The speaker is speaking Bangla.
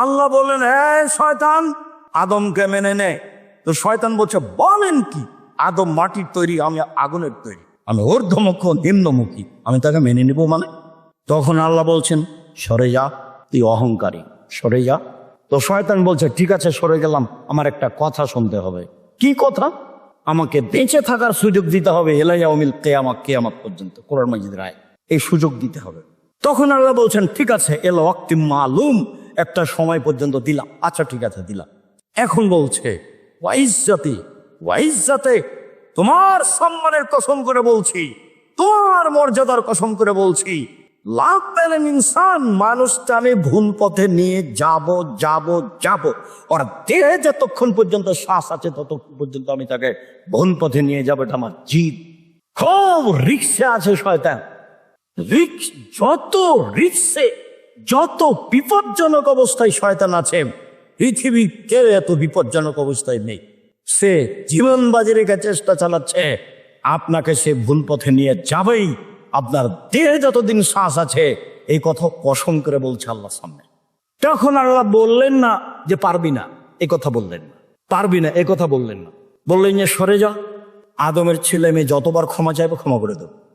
আল্লাহ বললেন হ্যাঁ শয়তান। আদমকে মেনে নে। তো শয়তান বলছে, বলেন কি? আদম মাটির তৈরি, আমি আগুনের তৈরি। আমি ঊর্ধ্বমুখ নিম্নমুখী। আমি তাকে মেনে নিব মানে? তখন আল্লাহ বলছেন, সরে যা, তুই অহংকারী, সরে যা। তো শয়তান বলছে, ঠিক আছে, সরে গেলাম, আমার একটা কথা শুনতে হবে। কি কথা? আমাকে বেঁচে থাকার সুযোগ দিতে হবে এলাইয়া অমিল কে কেয়ামা, কেয়ামত পর্যন্ত, কোরআন মাজিদ রায় এই সুযোগ দিতে হবে। তখন আল্লাহ বলছেন, ঠিক আছে, এলো অক্তি মালুম। একটা সময় পর্যন্ত দিলাম। আচ্ছা ঠিক আছে, দিলাম। এখন বলছে ওয়াইজাতে ওয়াইজাতে তোমার সম্মানের কসম করে বলছি, তোমার মর্যাদার কসম করে বলছি, লাভ পেলেন ইনসান, মানুষটা আমি ভুল পথে নিয়ে যাব যাব যাব। ওর দেহে যতক্ষণ পর্যন্ত শ্বাস আছে, ততক্ষণ পর্যন্ত আমি তাকে ভুল পথে নিয়ে যাব, এটা আমার জিদ। খুব রিক্সে আছে শয়তান। রিক্স, যত রিক্সে যত বিপজ্জনক অবস্থায় শয়তান আছে, পৃথিবী কেউ এত বিপজ্জনক অবস্থায় নেই। সে জীবন বাজি রেখে চেষ্টা চালাচ্ছে, আপনাকে সে ভুল পথে নিয়ে যাবেই। আপনার দেহে যতদিন শ্বাস আছে, এই কথা কসম করে বলছে আল্লাহ সামনে। তখন আল্লাহ বললেন না যে পারবি না এই কথা বললেন না। পারবি না, এ কথা বললেন না। বললেন যে সরে যা, আদমের ছেলে মেয়ে যতবার ক্ষমা চাইবে ক্ষমা করে দেবো।